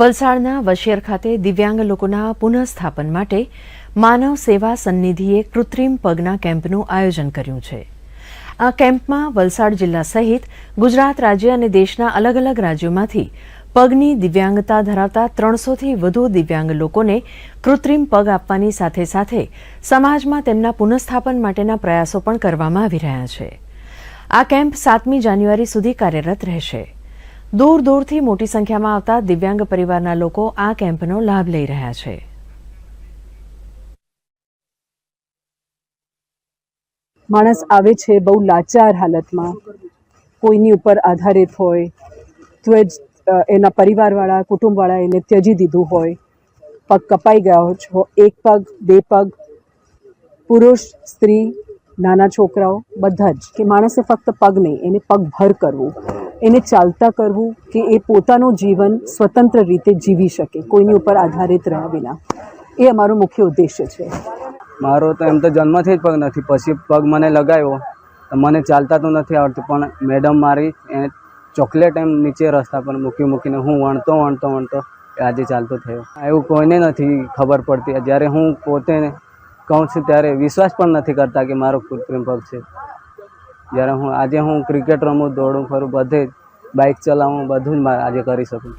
વલસાડના વશેર ખાતે દિવ્યાંગ લોકોના પુનઃસ્થાપન માટે માનવ સેવા સન્નિધિએ કૃત્રિમ પગના કેમ્પનું આયોજન કર્યું છે. આ કેમ્પમાં વલસાડ જિલ્લા સહિત ગુજરાત રાજ્ય અને દેશના અલગ અલગ રાજ્યોમાંથી પગની દિવ્યાંગતા ધરાવતા ત્રણસોથી વધુ દિવ્યાંગ લોકોને કૃત્રિમ પગ આપવાની સાથે સાથે સમાજમાં તેમના પુનઃસ્થાપન માટેના પ્રયાસો પણ કરવામાં આવી રહ્યા છે. આ કેમ્પ સાતમી જાન્યુઆરી સુધી કાર્યરત રહેશે. દૂર દૂરથી મોટી સંખ્યામાં આવતા દિવ્યાંગ પરિવારના લોકો આ કેમ્પનો લાભ લઈ રહ્યા છે. માણસ આવે છે બહુ લાચાર હાલતમાં. કોઈની ઉપર આધારિત હોય, તો જ એના પરિવારવાળા કુટુંબવાળા એને ત્યજી દીધું હોય. પગ કપાઈ ગયા છો, એક પગ, બે પગ. પુરુષ, સ્ત્રી, નાના છોકરાઓ, બધા જ. કે માણસે ફક્ત પગ નહીં, એને પગભર કરવું. એને ચાલતા કરવું કે એ પોતાનું જીવન સ્વતંત્ર રીતે જીવી શકે, કોઈની ઉપર આધારિત રહ્યા વિના. એ અમારો મુખ્ય ઉદ્દેશ્ય છે. મારો તો એમ તો જન્મથી જ પગ નથી, પછી પગ મને લગાવ્યો, તો મને ચાલતા તો નથી આવડતું, પણ મેડમ મારી એને ચોકલેટ એમ નીચે રસ્તા પર મૂકી મૂકીને હું વણતો વણતો વણતો આજે ચાલતો થયો. એવું કોઈને નથી ખબર પડતી. જ્યારે હું પોતે કહું છું ત્યારે વિશ્વાસ પણ નથી કરતા કે મારો કૃત્રિમ પગ છે. જ્યારે હું આજે હું ક્રિકેટ રમું, દોડું, ફરું, બધે બાઇક ચલાવું, બધું જ આજે કરી શકું.